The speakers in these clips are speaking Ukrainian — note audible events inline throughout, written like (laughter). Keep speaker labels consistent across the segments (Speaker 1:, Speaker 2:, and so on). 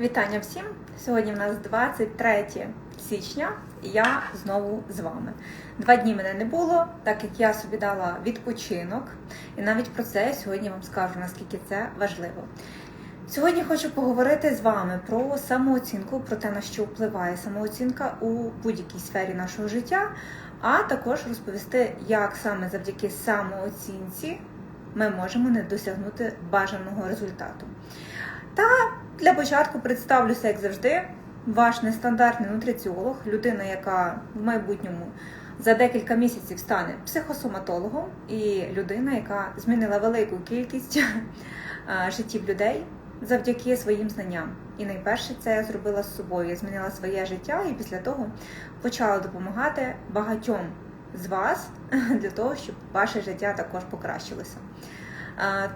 Speaker 1: Вітання всім! Сьогодні в нас 23 січня, і я знову з вами. Два дні мене не було, так як я собі дала відпочинок, і навіть про це я сьогодні вам скажу, наскільки це важливо. Сьогодні хочу поговорити з вами про самооцінку, про те, на що впливає самооцінка у будь-якій сфері нашого життя, а також розповісти, як саме завдяки самооцінці ми можемо не досягнути бажаного результату. Та для початку представлюся, як завжди, ваш нестандартний нутриціолог, людина, яка в майбутньому за декілька місяців стане психосоматологом, і людина, яка змінила велику кількість (laughs) життів людей завдяки своїм знанням. І найперше це я зробила з собою. Я змінила своє життя і після того почала допомагати багатьом з вас (laughs) для того, щоб ваше життя також покращилося.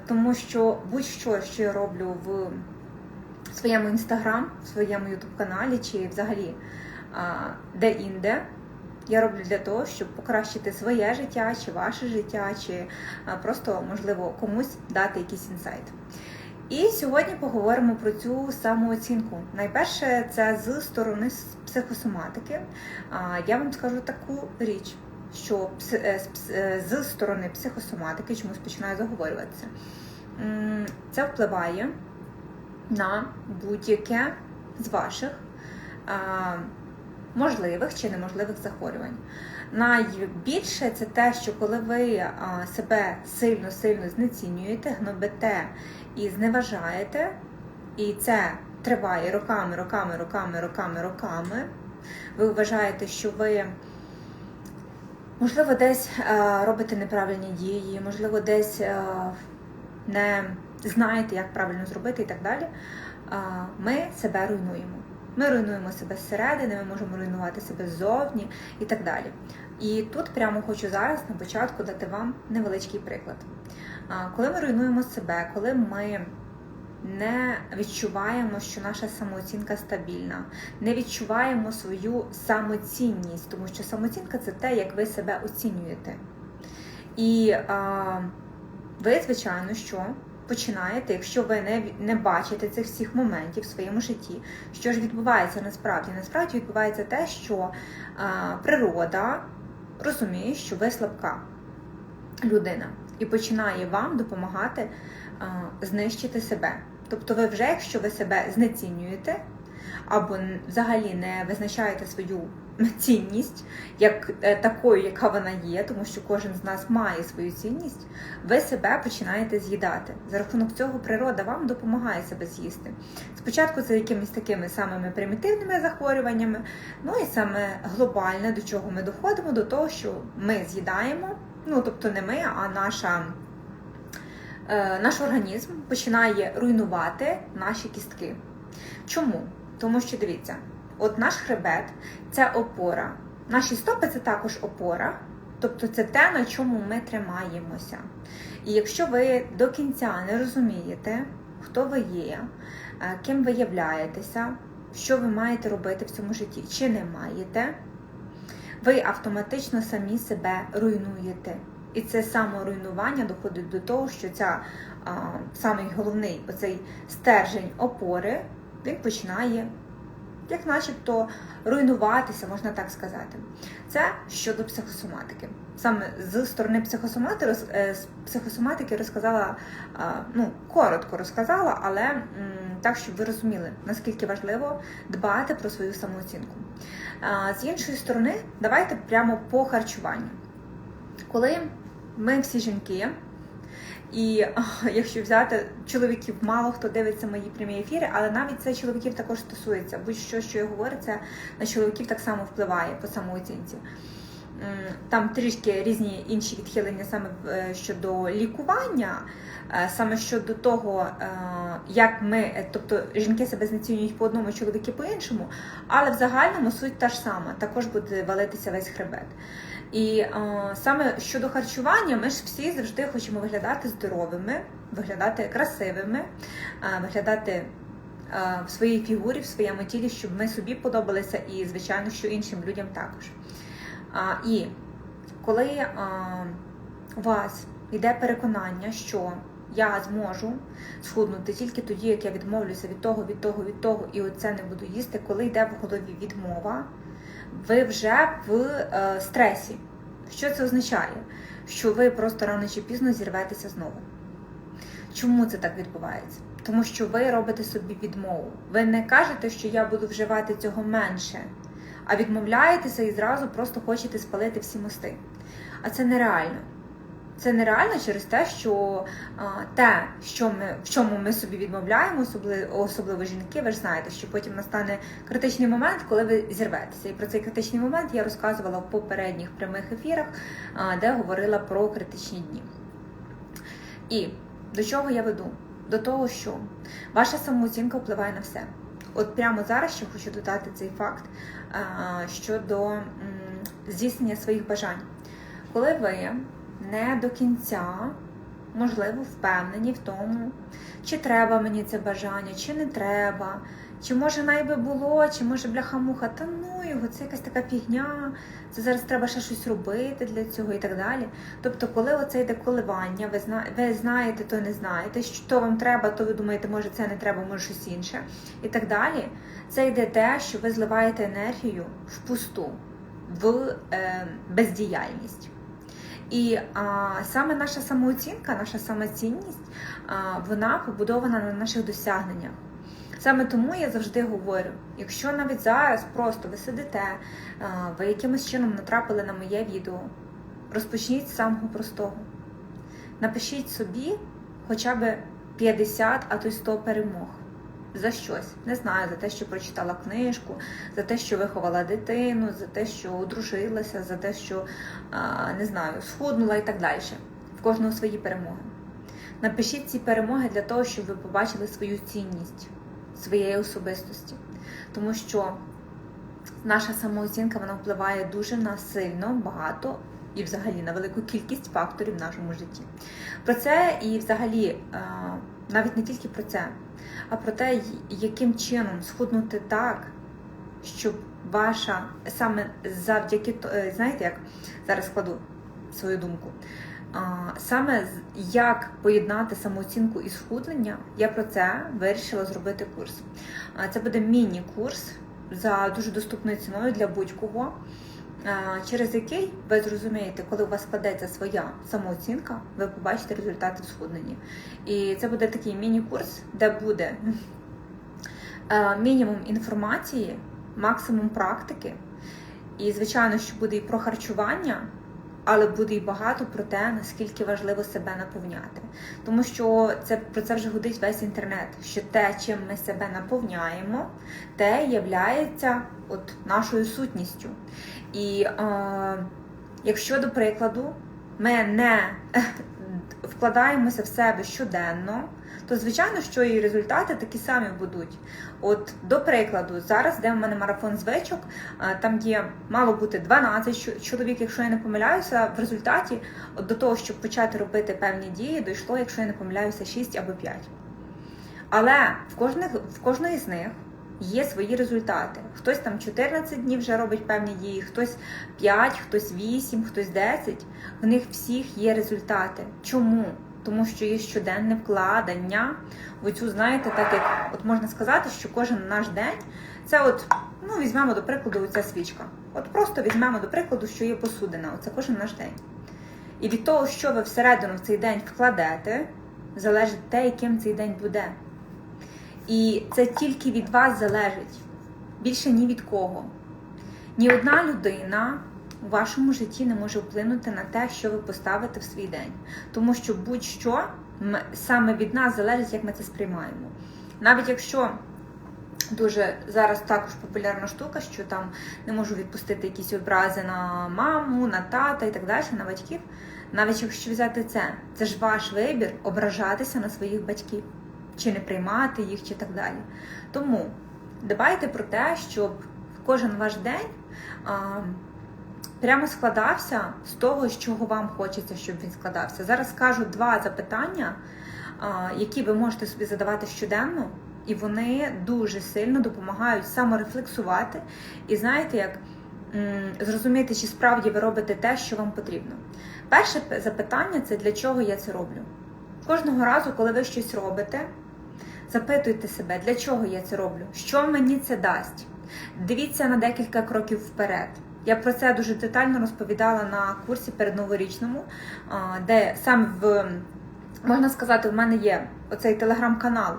Speaker 1: Тому що будь-що, що я роблю в своєму інстаграм, в своєму ютуб каналі чи взагалі де-інде. Я роблю для того, щоб покращити своє життя, чи ваше життя, чи просто, можливо, комусь дати якийсь інсайт. І сьогодні поговоримо про цю самооцінку. Найперше, це з сторони психосоматики. Я вам скажу таку річ, що е, з е, з сторони психосоматики, чомусь починаю заговорюватися, це впливає на будь-яке з ваших а, можливих чи неможливих захворювань. Найбільше це те, що коли ви себе сильно-сильно знецінюєте, гнобите і зневажаєте, і це триває роками, роками, роками, роками, роками. Ви вважаєте, що ви, можливо, десь е, робите неправильні дії, можливо, десь е, не знаєте, як правильно зробити і так далі, ми себе руйнуємо. Ми руйнуємо себе зсередини, ми можемо руйнувати себе ззовні і так далі. І тут прямо хочу зараз на початку дати вам невеличкий приклад. Коли ми руйнуємо себе, коли ми не відчуваємо, що наша самооцінка стабільна, не відчуваємо свою самоцінність, тому що самооцінка це те, як ви себе оцінюєте. І а, ви, звичайно, що починаєте, якщо ви не, не бачите цих всіх моментів в своєму житті, що ж відбувається насправді? Насправді відбувається те, що а, природа розуміє, що ви слабка людина, і починає вам допомагати а, знищити себе. Тобто, ви вже, якщо ви себе знецінюєте, або взагалі не визначаєте свою цінність як е, такою, яка вона є, тому що кожен з нас має свою цінність, ви себе починаєте з'їдати. За рахунок цього природа вам допомагає себе з'їсти. Спочатку це якимись такими самими примітивними захворюваннями, ну і саме глобальне, до чого ми доходимо, до того, що ми з'їдаємо, ну тобто не ми, а наша. е, Наш організм починає руйнувати наші кістки. Чому? Тому що дивіться, от наш хребет це опора. Наші стопи це також опора, тобто це те, на чому ми тримаємося. І якщо ви до кінця не розумієте, хто ви є, е, ким ви являєтеся, що ви маєте робити в цьому житті, чи не маєте, ви автоматично самі себе руйнуєте. І це саморуйнування доходить до того, що ця а, самий головний оцей стержень опори він починає, як начебто, руйнуватися, можна так сказати. Це щодо психосоматики. Саме з сторони е, психосоматики розказала, ну, коротко розказала, але так, щоб ви розуміли, наскільки важливо дбати про свою самооцінку. З іншої сторони, давайте прямо по харчуванню. Коли ми всі жінки, і якщо взяти чоловіків, мало хто дивиться мої прямі ефіри, але навіть це чоловіків також стосується. Будь-що, що я говорю, це на чоловіків так само впливає по самооцінці. М, Там трішки різні інші відхилення саме е, щодо лікування, е, саме щодо того, е, як ми, е, тобто жінки себе знецінюють по одному, чоловіки по іншому, але в загальному суть та ж сама, також буде валитися весь хребет. І е, саме щодо харчування, ми ж всі завжди хочемо виглядати здоровими, виглядати красивими, е, виглядати е, в своїй фігурі, в своєму тілі, щоб ми собі подобалися, і, звичайно, що іншим людям також. А, і коли у вас йде переконання, що я зможу схуднути тільки тоді, як я відмовлюся від того, від того, від того, і оце не буду їсти, коли йде в голові відмова, ви вже в е, стресі. Що це означає? Що ви просто рано чи пізно зірветеся знову. Чому це так відбувається? Тому що ви робите собі відмову. Ви не кажете, що я буду вживати цього менше, а відмовляєтеся і зразу просто хочете спалити всі мости. А це нереально. Це нереально через те, що а, те, що ми, в чому ми собі відмовляємо, особливо, особливо жінки, ви ж знаєте, що потім настане критичний момент, коли ви зірветеся. І про цей критичний момент я розказувала в попередніх прямих ефірах, а, де говорила про критичні дні. І до чого я веду? До того, що ваша самооцінка впливає на все. От прямо зараз ще хочу додати цей факт а, щодо здійснення своїх бажань. Коли ви не до кінця, можливо, впевнені в тому, чи треба мені це бажання, чи не треба, чи може найби було, чи може бляха-муха, та ну його, це якась така фігня, це зараз треба ще щось робити для цього і так далі. Тобто, коли оце йде коливання, ви зна... ви знаєте, то не знаєте, що вам треба, то ви думаєте, може це не треба, може щось інше. І так далі. Це йде те, що ви зливаєте енергію в пусту, в е, бездіяльність. І а, саме наша самооцінка, наша самоцінність, а, вона побудована на наших досягненнях. Саме тому я завжди говорю: якщо навіть зараз просто ви сидите, ви якимось чином натрапили на моє відео, розпочніть з самого простого. Напишіть собі хоча б 50, а то й 100 перемог. За щось. Не знаю, за те, що прочитала книжку, за те, що виховала дитину, за те, що одружилася, за те, що не знаю, схуднула і так далі. В кожного свої перемоги. Напишіть ці перемоги для того, щоб ви побачили свою цінність своєї особистості. Тому що наша самооцінка вона впливає дуже на сильно, багато і взагалі на велику кількість факторів в нашому житті. Про це і взагалі навіть не тільки про це а про те, яким чином схуднути так, щоб ваша саме завдяки е, знаєте, як зараз складу свою думку. Саме як поєднати самооцінку і схуднення, я про це вирішила зробити курс. Це буде міні-курс за дуже доступною ціною для будь-кого через який ви зрозумієте, коли у вас складеться своя самооцінка, ви побачите результати в схудненні. І це буде такий міні-курс, де буде (laughs) мінімум інформації, максимум практики. І, звичайно, що буде і про харчування, але буде і багато про те, наскільки важливо себе наповняти. Тому що це про це вже гудить весь інтернет. Що те, чим ми себе наповняємо, те являється от нашою сутністю. І е, якщо, до прикладу, ми не (laughs) вкладаємося в себе щоденно, то звичайно, що і результати такі самі будуть. От, до прикладу, зараз де в мене марафон звичок, там є мало бути 12 чоловік, якщо я не помиляюся, в результаті от до того, щоб почати робити певні дії, дійшло, якщо я не помиляюся, 6 або 5. Але в кожних, в кожної з них є свої результати. Хтось там 14 днів вже робить певні дії, хтось 5, хтось 8, хтось 10. В них всіх є результати. Чому? Тому що є щоденне вкладення. В цю, знаєте, так як от можна сказати, що кожен наш день це от, ну, візьмемо до прикладу, оця свічка. От просто візьмемо до прикладу, що є посудина. Оце кожен наш день. І від того, що ви всередину в цей день вкладете, залежить те, яким цей день буде. І це тільки від вас залежить. Більше ні від кого. Ні одна людина у вашому житті не може вплинути на те, що ви поставите в свій день. Тому що будь-що саме від нас залежить, як ми це сприймаємо. Навіть якщо дуже зараз також популярна штука, що там не можу відпустити якісь образи на маму, на тата і так далі, на батьків. Навіть якщо взяти це, це ж ваш вибір ображатися на своїх батьків чи не приймати їх, чи так далі. Тому дбайте про те, щоб кожен ваш день прямо складався з того, з чого вам хочеться, щоб він складався. Зараз скажу два запитання, які ви можете собі задавати щоденно, і вони дуже сильно допомагають саморефлексувати. І знаєте, як зрозуміти, чи справді ви робите те, що вам потрібно. Перше запитання це для чого я це роблю. Кожного разу, коли ви щось робите, запитуйте себе, для чого я це роблю, що мені це дасть. Дивіться на декілька кроків вперед. Я про це дуже детально розповідала на курсі передноворічному, а, де саме в можна сказати, в мене є оцей телеграм-канал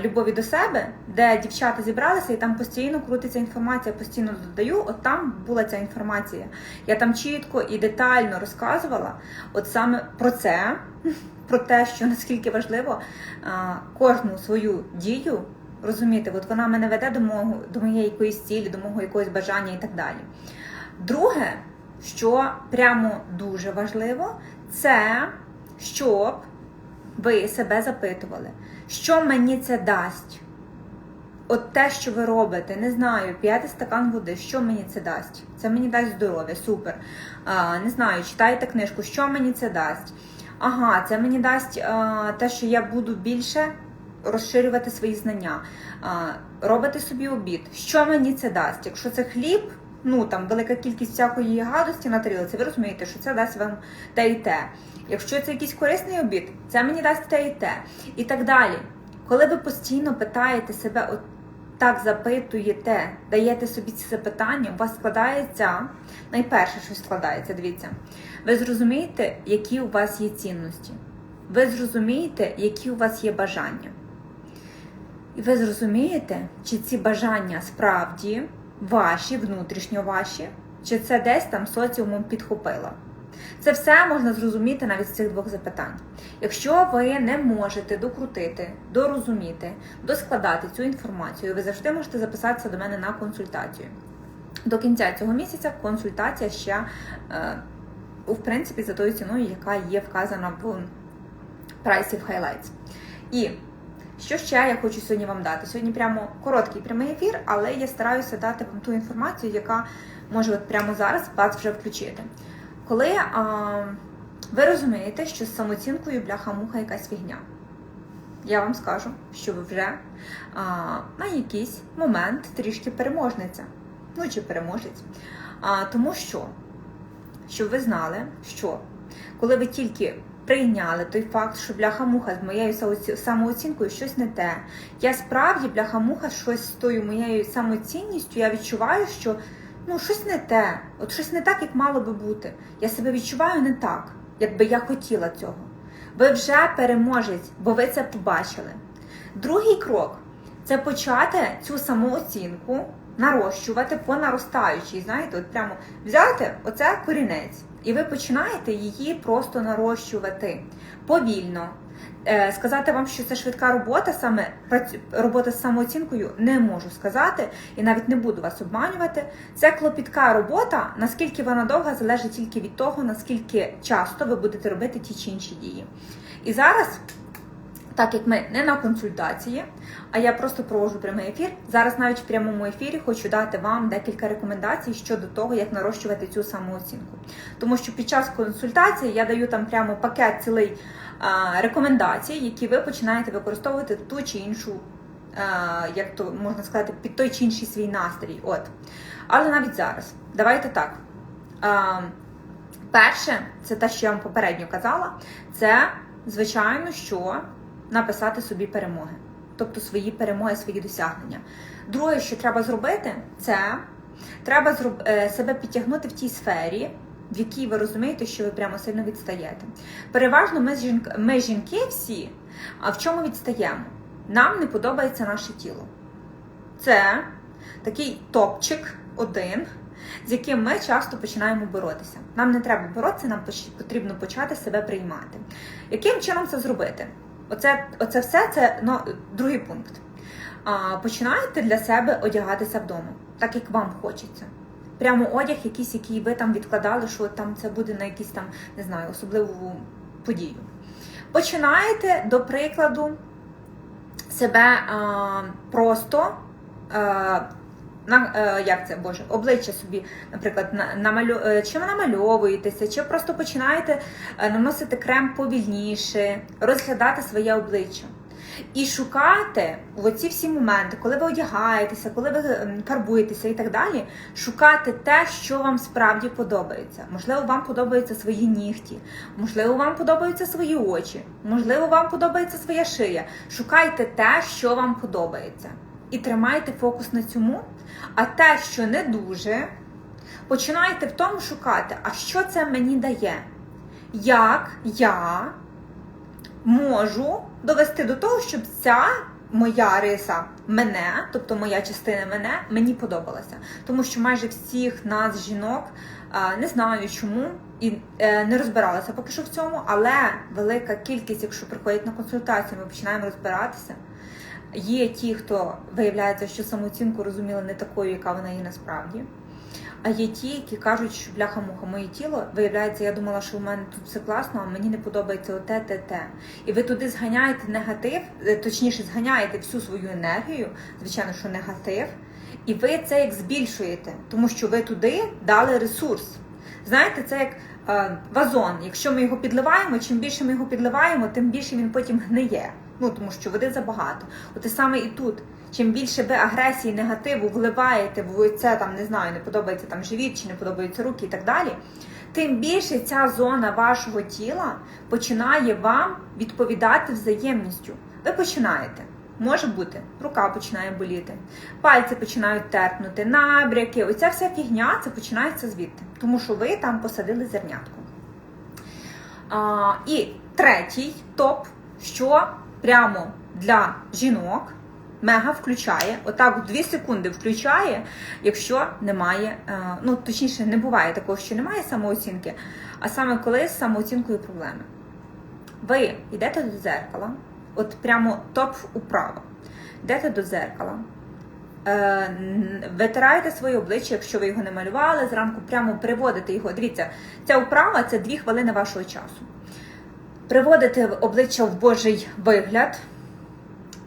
Speaker 1: Любові до себе, де дівчата зібралися, і там постійно крутиться інформація, постійно додаю. От там була ця інформація. Я там чітко і детально розказувала, от саме про це, (laughs) про те, що наскільки важливо кожну свою дію розуміти, от вона мене веде до мого до моєї якоїсь цілі, до мого якогось бажання і так далі. Друге, що прямо дуже важливо, це щоб ви себе запитували, що мені це дасть. От те, що ви робите, не знаю, п'ятий стакан води, що мені це дасть? Це мені дасть здоров'я, супер. А, не знаю, читаєте книжку, що мені це дасть? Ага, це мені дасть а, те, що я буду більше розширювати свої знання, а, робити собі обід. Що мені це дасть? Якщо це хліб, ну там велика кількість всякої гадості на тарілці, ви розумієте, що це дасть вам те і те. Якщо це якийсь корисний обід, це мені дасть те і те. І так далі. Коли ви постійно питаєте себе, от так запитуєте, даєте собі ці запитання, у вас складається найперше, що складається, дивіться, ви зрозумієте, які у вас є цінності. Ви зрозумієте, які у вас є бажання. І ви зрозумієте, чи ці бажання справді ваші, внутрішньо ваші, чи це десь там соціумом підхопило. Це все можна зрозуміти навіть з цих двох запитань. Якщо ви не можете докрутити, дорозуміти, доскладати цю інформацію, ви завжди можете записатися до мене на консультацію. До кінця цього місяця консультація ще, е, в принципі, за тою ціною, яка є вказана в прайсі в Highlights. І що ще я хочу сьогодні вам дати? Сьогодні прямо короткий прямий ефір, але я стараюся дати вам ту інформацію, яка може от прямо зараз вас вже включити. Коли а, ви розумієте, що з самооцінкою бляха-муха якась фігня, я вам скажу, що ви вже а, на якийсь момент трішки переможниця. Ну чи переможець. А, Тому що, щоб ви знали, що коли ви тільки прийняли той факт, що бляха-муха з моєю самооцінкою щось не те. Я справді бляха-муха щось з тою моєю самоцінністю, я відчуваю, що ну, щось не те, от щось не так, як мало би бути. Я себе відчуваю не так, якби я хотіла цього. Ви вже переможець, бо ви це побачили. Другий крок це почати цю самооцінку нарощувати по наростаючій. Знаєте, от прямо взяти оце корінець, і ви починаєте її просто нарощувати повільно. Е, сказати вам, що це швидка робота, саме робота з самооцінкою, не можу сказати і навіть не буду вас обманювати. Це клопітка робота, наскільки вона довга, залежить тільки від того, наскільки часто ви будете робити ті чи інші дії. І зараз. Так як ми не на консультації, а я просто провожу прямий ефір. Зараз навіть в прямому ефірі хочу дати вам декілька рекомендацій щодо того, як нарощувати цю самооцінку. Тому що під час консультації я даю там прямо пакет цілий рекомендацій, які ви починаєте використовувати ту чи іншу, як то можна сказати, під той чи інший свій настрій. От. Але навіть зараз, давайте так. Перше, це те, що я вам попередньо казала, це звичайно, що написати собі перемоги, тобто свої перемоги, свої досягнення. Друге, що треба зробити, це треба е, себе підтягнути в тій сфері. В якій ви розумієте, що ви прямо сильно відстаєте. Переважно ми жінки, ми жінки всі, а в чому відстаємо? Нам не подобається наше тіло. Це такий топчик один, з яким ми часто починаємо боротися. Нам не треба боротися, нам потрібно почати себе приймати. Яким чином це зробити? Оце оце все це ну, другий пункт. А, Починаєте для себе одягатися вдома, так як вам хочеться. Прямо одяг, якийсь, який ви там відкладали, що там це буде на якісь там, не знаю, особливу подію. Починаєте, до прикладу, себе а, просто. А, на е, як це Боже, обличчя собі, наприклад, намалю, е, чи ви намальовуєтеся, чи просто починаєте е, наносити крем повільніше, розглядати своє обличчя. І шукати в оці всі моменти, коли ви одягаєтеся, коли ви ем, фарбуєтеся і так далі, шукати те, що вам справді подобається. Можливо, вам подобаються свої нігті, можливо, вам подобаються свої очі, можливо, вам подобається своя шия. Шукайте те, що вам подобається. І тримайте фокус на цьому. А те, що не дуже, починайте в тому шукати, а що це мені дає? Як я можу довести до того, щоб ця моя риса мене, тобто моя частина мене, мені подобалася. Тому що майже всіх нас, жінок, не знаю чому і е, не розбиралася поки що в цьому, але велика кількість, якщо приходять на консультацію, ми починаємо розбиратися. Є ті, хто виявляється, що самооцінку розуміли не такою, яка вона є насправді. А є ті, які кажуть, що бляха-муха, моє тіло виявляється, я думала, що в мене тут все класно, а мені не подобається оте, те, те. І ви туди зганяєте негатив, е, точніше, зганяєте всю свою енергію, звичайно, що негатив, і ви це як збільшуєте, тому що ви туди дали ресурс. Знаєте, це як е, вазон. Якщо ми його підливаємо, чим більше ми його підливаємо, тим більше він потім гниє. Ну тому що води забагато. От і саме і тут. Чим більше ви агресії, негативу вливаєте в це там не знаю, не подобається там живіт, чи не подобаються руки і так далі, тим більше ця зона вашого тіла починає вам відповідати взаємністю. Ви починаєте. Може бути, рука починає боліти, пальці починають терпнути, набряки. Оця вся фігня це починається звідти, тому що ви там посадили зернятку. А, І третій топ, що прямо для жінок мега включає, отак в 2 секунди включає, якщо немає, е, ну точніше, не буває такого, що немає самооцінки, а саме коли з самооцінкою проблеми. Ви йдете до дзеркала, от прямо топ управа. Йдете до дзеркала, е, витираєте своє обличчя, якщо ви його не малювали, зранку прямо приводите його. Дивіться, ця управа це 2 хвилини вашого часу. Приводите обличчя в Божий вигляд,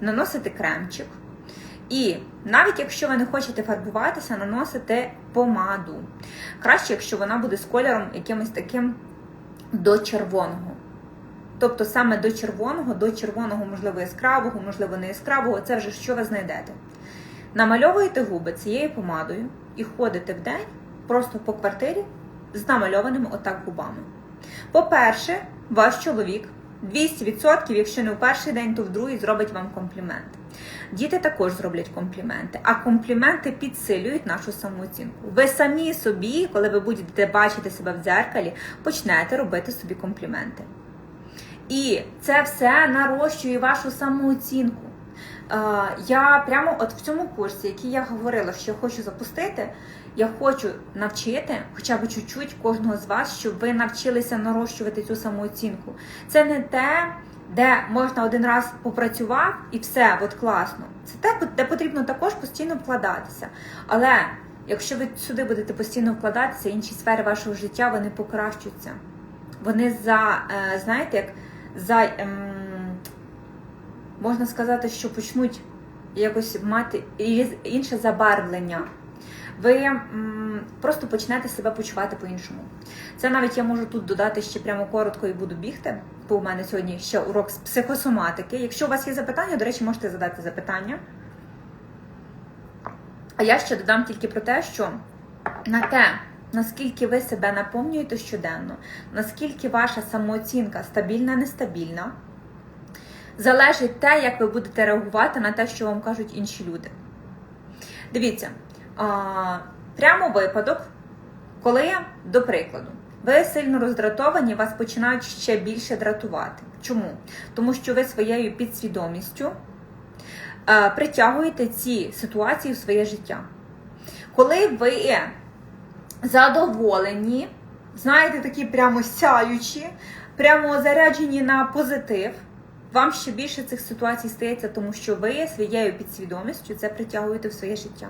Speaker 1: наносите кремчик. І навіть якщо ви не хочете фарбуватися, наносите помаду. Краще, якщо вона буде з кольором якимось таким до червоного. Тобто саме до червоного, до червоного, можливо, яскравого, можливо, не яскравого, це вже що ви знайдете. Намальовуєте губи цією помадою і ходите в день просто по квартирі з намальованими отак губами. По-перше, ваш чоловік 200%, якщо не в перший день, то в другий зробить вам комплімент. Діти також зроблять компліменти, а компліменти підсилюють нашу самооцінку. Ви самі собі, коли ви будете бачити себе в дзеркалі, почнете робити собі компліменти. І це все нарощує вашу самооцінку. Я прямо от в цьому курсі, який я говорила, що хочу запустити, я хочу навчити хоча б чуть-чуть кожного з вас, щоб ви навчилися нарощувати цю самооцінку. Це не те, де можна один раз попрацював і все, от класно. Це те, де потрібно також постійно вкладатися. Але якщо ви сюди будете постійно вкладатися, інші сфери вашого життя вони покращуються. Вони за, е, знаєте, як за. Ем, можна сказати, що почнуть якось мати інше забарвлення. Ви просто почнете себе почувати по-іншому. Це навіть я можу тут додати ще прямо коротко і буду бігти, бо у мене сьогодні ще урок з психосоматики. Якщо у вас є запитання, до речі, можете задати запитання. А я ще додам тільки про те, що на те, наскільки ви себе наповнюєте щоденно, наскільки ваша самооцінка стабільна, нестабільна залежить те, як ви будете реагувати на те, що вам кажуть інші люди. Дивіться, прямо випадок, коли, до прикладу, ви сильно роздратовані, вас починають ще більше дратувати. Чому? Тому що ви своєю підсвідомістю притягуєте ці ситуації в своє життя. Коли ви задоволені, знаєте, такі прямо сяючі, прямо заряджені на позитив вам ще більше цих ситуацій стається, тому що ви своєю підсвідомістю це притягуєте в своє життя.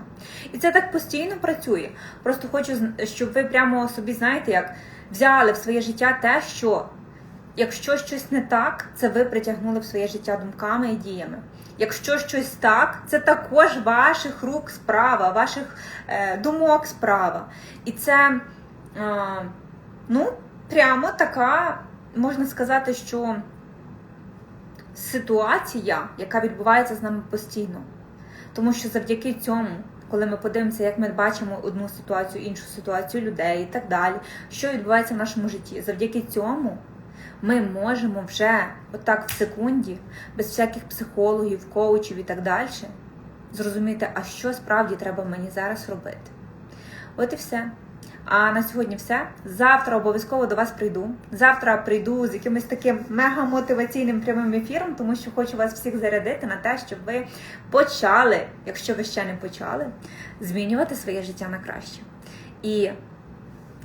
Speaker 1: І це так постійно працює. Просто хочу, щоб ви прямо собі, знаєте, як взяли в своє життя те, що якщо щось не так, це ви притягнули в своє життя думками і діями. Якщо щось так, це також ваших рук справа, ваших е, думок справа. І це, е, ну, прямо така, можна сказати, що ситуація, яка відбувається з нами постійно. Тому що завдяки цьому, коли ми подивимося, як ми бачимо одну ситуацію, іншу ситуацію людей і так далі, що відбувається в нашому житті, завдяки цьому ми можемо вже отак в секунді, без всяких психологів, коучів і так далі, зрозуміти, а що справді треба мені зараз робити. От і все. А на сьогодні все. Завтра обов'язково до вас прийду. Завтра прийду з якимось таким мега-мотиваційним прямим ефіром, тому що хочу вас всіх зарядити на те, щоб ви почали, якщо ви ще не почали, змінювати своє життя на краще. І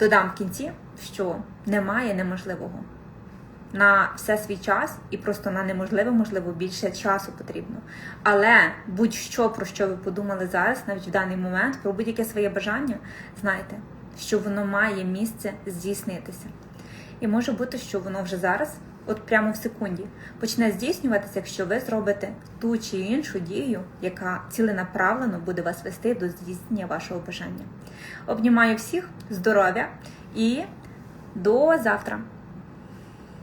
Speaker 1: додам в кінці, що немає неможливого. На все свій час і просто на неможливе, можливо, більше часу потрібно. Але будь-що про що ви подумали зараз, навіть в даний момент, про будь-яке своє бажання, знайте, що воно має місце здійснитися. І може бути, що воно вже зараз, от прямо в секунді, почне здійснюватися, якщо ви зробите ту чи іншу дію, яка ціленаправлено буде вас вести до здійснення вашого бажання. Обнімаю всіх, здоров'я і до завтра!